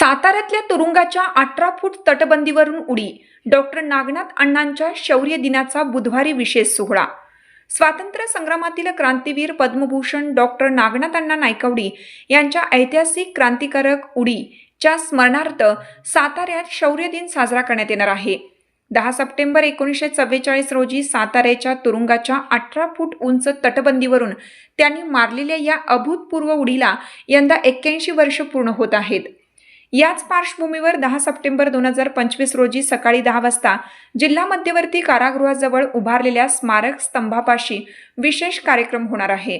साताऱ्यातल्या तुरुंगाच्या अठरा फूट तटबंदीवरून उडी. डॉक्टर नागनाथ अण्णांच्या शौर्य दिनाचा बुधवारी विशेष सोहळा. स्वातंत्र्य संग्रामातील क्रांतीवीर पद्मभूषण डॉक्टर नागनाथ अण्णा नायकवडी यांच्या ऐतिहासिक क्रांतिकारक उडीच्या स्मरणार्थ साताऱ्यात शौर्य दिन साजरा करण्यात येणार आहे. दहा सप्टेंबर एकोणीसशे चव्वेचाळीस रोजी साताऱ्याच्या तुरुंगाच्या अठरा फूट उंच तटबंदीवरून त्यांनी मारलेल्या या अभूतपूर्व उडीला यंदा एक्क्याऐंशी वर्ष पूर्ण होत आहेत. याच पार्श्वभूमीवर दहा सप्टेंबर दोन हजार पंचवीस रोजी सकाळी दहा वाजता जिल्हा मध्यवर्ती कारागृहाजवळ उभारलेल्या स्मारक स्तंभापाशी विशेष कार्यक्रम होणार आहे.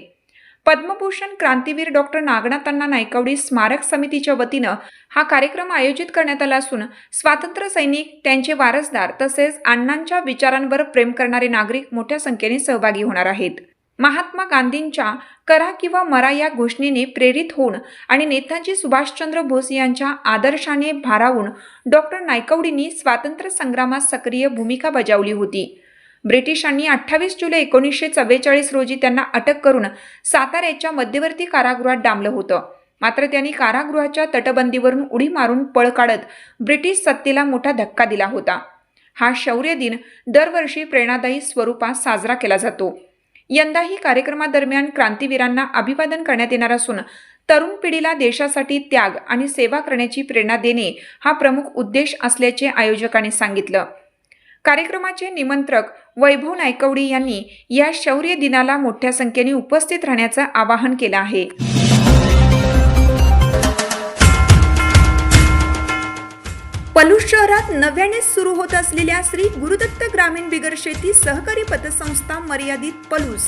पद्मभूषण क्रांतीवीर डॉक्टर नागनाथांना नायकवडी स्मारक समितीच्या वतीनं हा कार्यक्रम आयोजित करण्यात आला असून स्वातंत्र्य सैनिक त्यांचे वारसदार तसेच अण्णांच्या विचारांवर प्रेम करणारे नागरिक मोठ्या संख्येने सहभागी होणार आहेत. महात्मा गांधींच्या करा किंवा मरा या घोषणेने प्रेरित होऊन आणि नेताजी सुभाषचंद्र बोस यांच्या आदर्शाने भारावून डॉक्टर नायकवडींनी स्वातंत्र्य संग्रामात सक्रिय भूमिका बजावली होती. ब्रिटिशांनी अठ्ठावीस जुलै एकोणीसशे चव्वेचाळीस रोजी त्यांना अटक करून साताऱ्याच्या मध्यवर्ती कारागृहात डांबलं होतं. मात्र त्यांनी कारागृहाच्या तटबंदीवरून उडी मारून पळ काढत ब्रिटिश सत्तेला मोठा धक्का दिला होता. हा शौर्य दिन दरवर्षी प्रेरणादायी स्वरूपात साजरा केला जातो. यंदाही कार्यक्रमादरम्यान क्रांतीवीरांना अभिवादन करण्यात येणार असून तरुण पिढीला देशासाठी त्याग आणि सेवा करण्याची प्रेरणा देणे हा प्रमुख उद्देश असल्याचे आयोजकांनी सांगितलं. कार्यक्रमाचे निमंत्रक वैभव नायकवडी यांनी या शौर्य दिनाला मोठ्या संख्येने उपस्थित राहण्याचं आवाहन केलं आहे. पलूस शहरात नव्याने सुरू होत असलेल्या श्री गुरुदत्त ग्रामीण बिगर शेती सहकारी पतसंस्था मर्यादित पलूस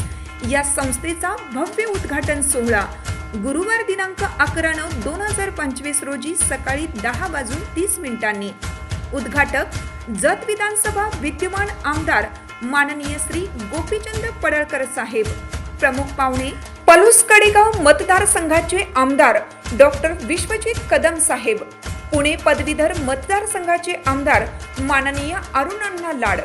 या संस्थेचा भव्य उद्घाटन सोहळा. गुरुवार दिनांक अकरा नऊ दोन हजार पंचवीस रोजी सकाळी दहा वाजून तीस मिनिटांनी. उद्घाटक जत विधानसभा विद्यमान आमदार माननीय श्री गोपीचंद पडळकर साहेब. प्रमुख पाहुणे पलूस कडेगाव मतदारसंघाचे आमदार डॉक्टर विश्वजित कदम साहेब. पुणे पदवीधर मतदारसंघाचे आमदार माननीय अरुण अण्णा लाड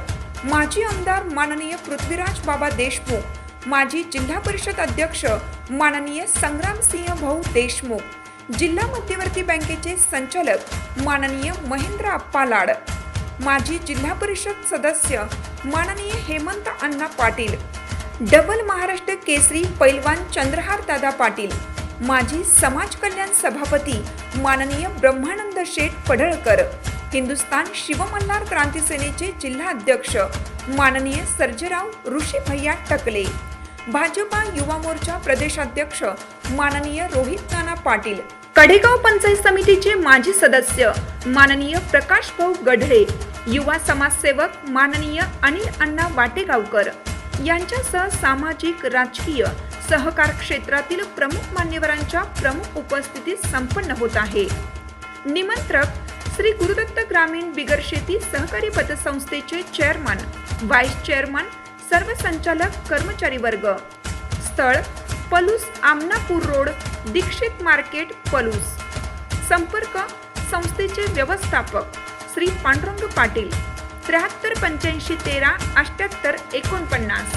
माजी आमदार माननीय पृथ्वीराज बाबा देशमुख माजी जिल्हा परिषद अध्यक्ष माननीय संग्रामसिंह भाऊ देशमुख जिल्हा मध्यवर्ती बँकेचे संचालक माननीय महेंद्र अप्पा लाड माजी जिल्हा परिषद सदस्य माननीय हेमंत अण्णा पाटील डबल महाराष्ट्र केसरी पैलवान चंद्रहार दादा पाटील माजी समाज कल्याण सभापती माननीय ब्रह्मानंद शेठ पडळकर हिंदुस्तान शिवमल्हार क्रांती सेनेचे जिल्हाध्यक्ष माननीय सर्जेराव ऋषी भैया टकले भाजपा युवा मोर्चा प्रदेशाध्यक्ष माननीय रोहित नाना पाटील कडेगाव पंचायत समितीचे माजी सदस्य माननीय प्रकाश भाऊ गढळे युवा समाजसेवक माननीय अनिल अण्णा वाटेगावकर यांच्यासह सामाजिक राजकीय सहकार क्षेत्रातील प्रमुख मान्यवरांच्या प्रमुख उपस्थितीत संपन्न होत आहे. निमंत्रक श्री गुरुदत्त ग्रामीण बिगर शेती सहकारी पतसंस्थेचे चेअरमन व्हाईस चेअरमन सर्व संचालक कर्मचारी वर्ग. स्थळ पलूस आमनापूर रोड दीक्षित मार्केट पलूस. संपर्क संस्थेचे व्यवस्थापक श्री पांडुरंग पाटील. त्र्याहत्तर पंच्याऐंशी तेरा अठ्याहत्तर एकोणपन्नास.